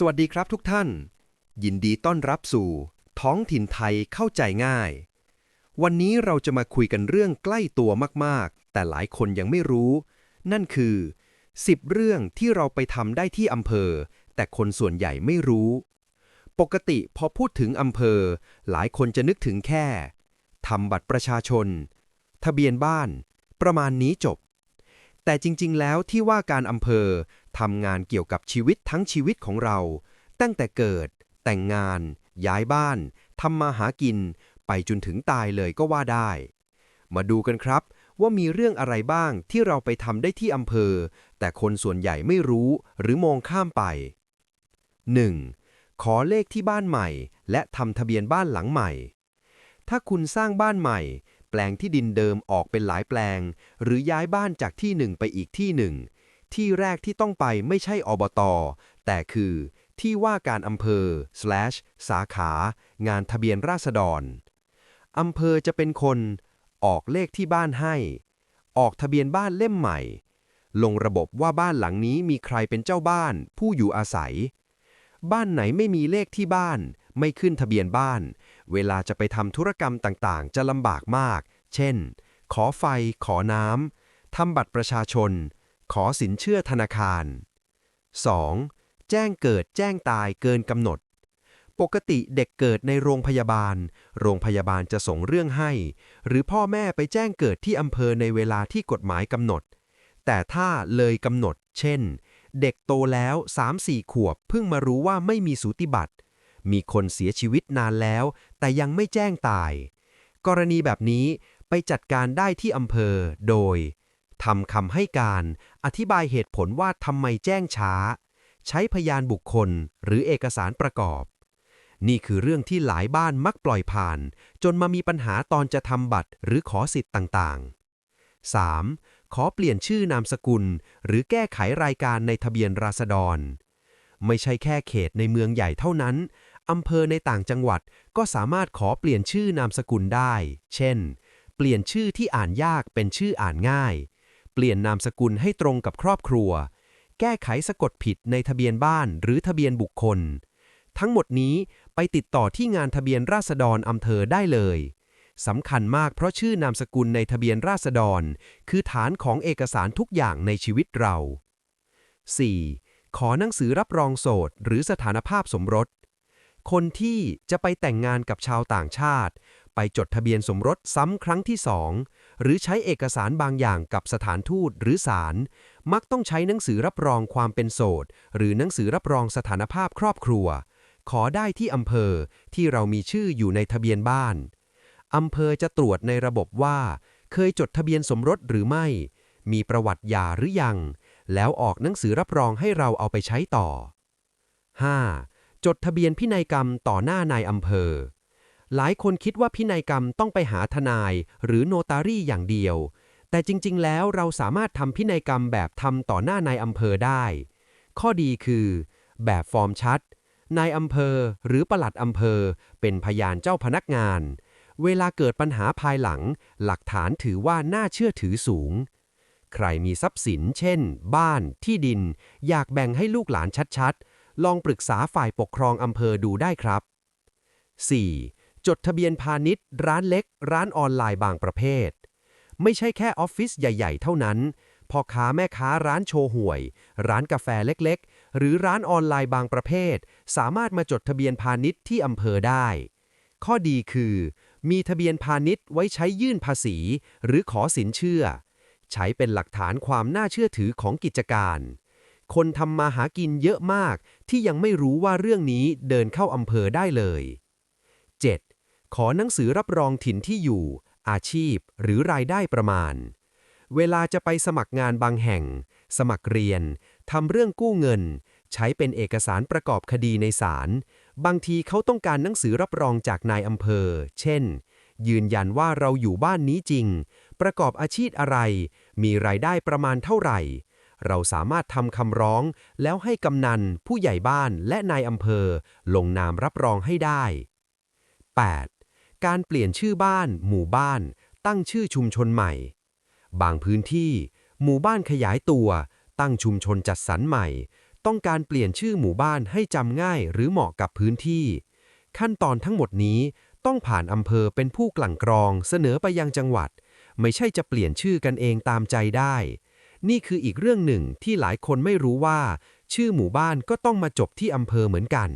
สวัสดีครับทุกท่าน ยินดีต้อนรับสู่ ท้องถิ่นไทยเข้าใจง่าย วันนี้เราจะมาคุยกันเรื่องใกล้ตัวมากๆ แต่หลายคนยังไม่รู้ นั่นคือ 10 เรื่องที่เราไปทำได้ที่อำเภอ แต่คนส่วนใหญ่ไม่รู้ ปกติพอพูดถึงอำเภอ หลายคนจะนึกถึงแค่ทำบัตรประชาชน ทะเบียนบ้าน ประมาณนี้จบ แต่จริง ๆ แล้วที่ว่าการอำเภอ ทำงานเกี่ยวกับชีวิตทั้งชีวิตของเรา ตั้งแต่เกิด แต่งงาน ย้ายบ้านทำมาหากิน ไปจนถึงตายเลยก็ว่าได้ มาดูกันครับ ว่ามีเรื่องอะไรบ้างที่เราไปทำได้ที่อำเภอ แต่คนส่วนใหญ่ไม่รู้หรือมองข้ามไป 1. ขอเลขที่บ้านใหม่ และทำทะเบียนบ้านหลังใหม่ ถ้าคุณสร้างบ้านใหม่ แปลงที่ดินเดิมออกเป็นหลายแปลง หรือย้ายบ้านจากที่หนึ่งไปอีกที่หนึ่ง ที่แรกที่ต้องไปไม่ใช่อบต แต่คือที่ว่าการอำเภอ slash สาขา งานทะเบียนราษฎร อำเภอจะเป็นคน ออกเลขที่บ้านให้ ออกทะเบียนบ้านเล่มใหม่ ลงระบบว่าบ้านหลังนี้มีใครเป็นเจ้าบ้าน ผู้อยู่อาศัย บ้านไหนไม่มีเลขที่บ้าน ไม่ขึ้นทะเบียนบ้าน เวลาจะไปทำธุรกรรมต่างๆ จะลำบากมาก เช่น ขอไฟ ขอน้ำทำบัตรประชาชน ขอสินเชื่อธนาคาร 2. แจ้งเกิดแจ้งตายเกินกำหนด ปกติเด็กเกิดในโรงพยาบาล โรงพยาบาลจะส่งเรื่องให้ หรือพ่อแม่ไปแจ้งเกิดที่อำเภอในเวลาที่กฎหมายกำหนด แต่ถ้าเลยกำหนด เช่น เด็กโตแล้ว 3-4 ขวบเพิ่งมารู้ว่าไม่มีสูติบัตรมีคนเสียชีวิตนานแล้ว แต่ยังไม่แจ้งตาย กรณีแบบนี้ไปจัดการได้ที่อำเภอโดย ทำคำให้การ อธิบายเหตุผลว่าทำไมแจ้งช้า ใช้พยานบุคคลหรือเอกสารประกอบ นี่คือเรื่องที่หลายบ้านมักปล่อยผ่าน จนมามีปัญหาตอนจะทำบัตรหรือขอสิทธิ์ต่างๆ 3. ขอเปลี่ยนชื่อนามสกุล หรือแก้ไขรายการในทะเบียนราษฎร ไม่ใช่แค่เขตในเมืองใหญ่เท่านั้นอำเภอในต่างจังหวัดก็สามารถขอเปลี่ยนชื่อนามสกุลได้ เช่น เปลี่ยนชื่อที่อ่านยากเป็นชื่ออ่านง่าย ปลี่ยนนามสกุลให้ตรงกับครอบครัว แก้ไขสะกดผิดในทะเบียนบ้านหรือทะเบียนบุคคล ทั้งหมดนี้ไปติดต่อที่งานทะเบียนราษฎรอำเภอได้เลยสำคัญมากเพราะชื่อนามสกุลในทะเบียนราษฎร คือฐานของเอกสารทุกอย่างในชีวิตเรา 4. ขอหนังสือรับรองโสดหรือสถานภาพสมรส คนที่จะไปแต่งงานกับชาวต่างชาติ ไปจดทะเบียนสมรสซ้ำครั้งที่สองหรือใช้เอกสารบางอย่างกับสถานทูตหรือศาลมักต้องใช้หนังสือรับรองความเป็นโสด หรือหนังสือรับรองสถานภาพครอบครัว ขอได้ที่อำเภอที่เรามีชื่ออยู่ในทะเบียนบ้านอำเภอจะตรวจในระบบว่า เคยจดทะเบียนสมรสหรือไม่ มีประวัติหย่าหรือยัง แล้วออกหนังสือรับรองให้เราเอาไปใช้ต่อ 5. จดทะเบียนพินัยกรรมต่อหน้านายอำเภอ หลายคนคิดว่าพินัยกรรมต้องไปหาทนาย หรือโนตารี่อย่างเดียว แต่จริง ๆ แล้วเราสามารถทำพินัยกรรมแบบทำต่อหน้านายอำเภอได้ ข้อดีคือ แบบฟอร์มชัด นายอำเภอหรือปลัดอำเภอ เป็นพยานเจ้าพนักงาน เวลาเกิดปัญหาภายหลัง หลักฐานถือว่าน่าเชื่อถือสูง ใครมีทรัพย์สิน เช่น บ้าน ที่ดิน อยากแบ่งให้ลูกหลานชัดๆ ลองปรึกษาฝ่ายปกครองอำเภอดูได้ครับ 4. จดทะเบียนพาณิชย์ ร้านเล็ก ร้านออนไลน์บางประเภท ไม่ใช่แค่ออฟฟิศใหญ่ ๆ เท่านั้นพ่อค้าแม่ค้าร้านโชห่วย ร้านกาแฟเล็กๆ หรือร้านออนไลน์บางประเภท สามารถมาจดทะเบียนพาณิชย์ที่อำเภอได้ ข้อดีคือ มีทะเบียนพาณิชย์ไว้ใช้ยื่นภาษี หรือขอสินเชื่อ ใช้เป็นหลักฐานความน่าเชื่อถือของกิจการ คนทำมาหากินเยอะมากที่ยังไม่รู้ว่าเรื่องนี้เดินเข้าอำเภอได้เลย 7. ขอหนังสือรับรองถิ่นที่อยู่ อาชีพ หรือรายได้ประมาณ เวลาจะไปสมัครงานบางแห่ง สมัครเรียนทำเรื่องกู้เงิน ใช้เป็นเอกสารประกอบคดีในศาล บางทีเขาต้องการหนังสือรับรองจากนายอำเภอ เช่น ยืนยันว่าเราอยู่บ้านนี้จริง ประกอบอาชีพอะไร มีรายได้ประมาณเท่าไหร่ เราสามารถทำคำร้อง แล้วให้กำนัน ผู้ใหญ่บ้านและนายอำเภอ ลงนามรับรองให้ได้ 8. การเปลี่ยนชื่อบ้าน หมู่บ้าน ตั้งชื่อชุมชนใหม่ บางพื้นที่ หมู่บ้านขยายตัว ตั้งชุมชนจัดสรรใหม่ ต้องการเปลี่ยนชื่อหมู่บ้านให้จำง่ายหรือเหมาะกับพื้นที่ ขั้นตอนทั้งหมดนี้ต้องผ่านอำเภอเป็นผู้กลั่นกรองเสนอไปยังจังหวัด ไม่ใช่จะเปลี่ยนชื่อกันเองตามใจได้ นี่คืออีกเรื่องหนึ่งที่หลายคนไม่รู้ว่า ชื่อหมู่บ้านก็ต้องมาจบที่อำเภอเหมือนกัน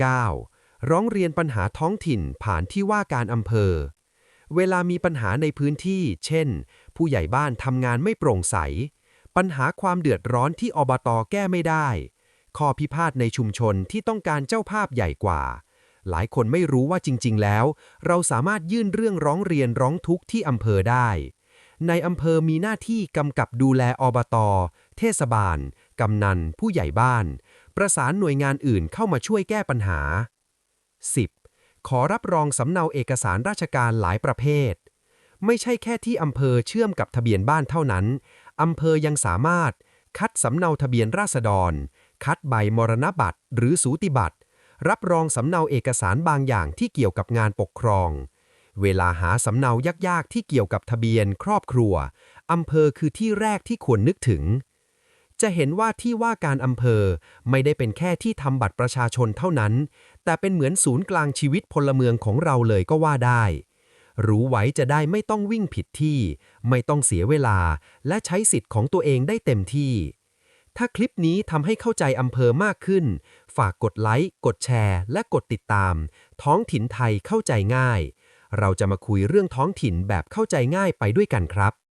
9. ร้องเรียนปัญหาท้องถิ่นผ่านที่ว่าการอำเภอ เวลามีปัญหาในพื้นที่ เช่น ผู้ใหญ่บ้านทำงานไม่โปร่งใส ปัญหาความเดือดร้อนที่อบตแก้ไม่ได้ ข้อพิพาทในชุมชนที่ต้องการเจ้าภาพใหญ่กว่า หลายคนไม่รู้ว่าจริง ๆ แล้ว เราสามารถยื่นเรื่องร้องเรียนร้องทุกข์ที่อำเภอได้ ในอำเภอมีหน้าที่กำกับดูแลอบตเทศบาล กำนัน ผู้ใหญ่บ้าน ประสานหน่วยงานอื่นเข้ามาช่วยแก้ปัญหา 10. ขอรับรองสำเนาเอกสารราชการหลายประเภท ไม่ใช่แค่ที่อำเภอเชื่อมกับทะเบียนบ้านเท่านั้น อำเภอยังสามารถ คัดสำเนาทะเบียนราษฎร คัดใบมรณบัตร หรือสูติบัตร รับรองสำเนาเอกสารบางอย่างที่เกี่ยวกับงานปกครอง เวลาหาสำเนายากๆที่เกี่ยวกับทะเบียนครอบครัวอำเภอคือที่แรกที่ควรนึกถึง จะเห็นว่าที่ว่าการอำเภอไม่ได้เป็นแค่ที่ทำบัตรประชาชนเท่านั้น แต่เป็นเหมือนศูนย์กลางชีวิตพลเมืองของเราเลยก็ว่าได้ รู้ไว้จะได้ไม่ต้องวิ่งผิดที่ ไม่ต้องเสียเวลา และใช้สิทธิ์ของตัวเองได้เต็มที่ ถ้าคลิปนี้ทำให้เข้าใจอำเภอมากขึ้น ฝากกดไลค์ กดแชร์ และกดติดตาม ท้องถิ่นไทยเข้าใจง่าย เราจะมาคุยเรื่องท้องถิ่นแบบเข้าใจง่ายไปด้วยกันครับ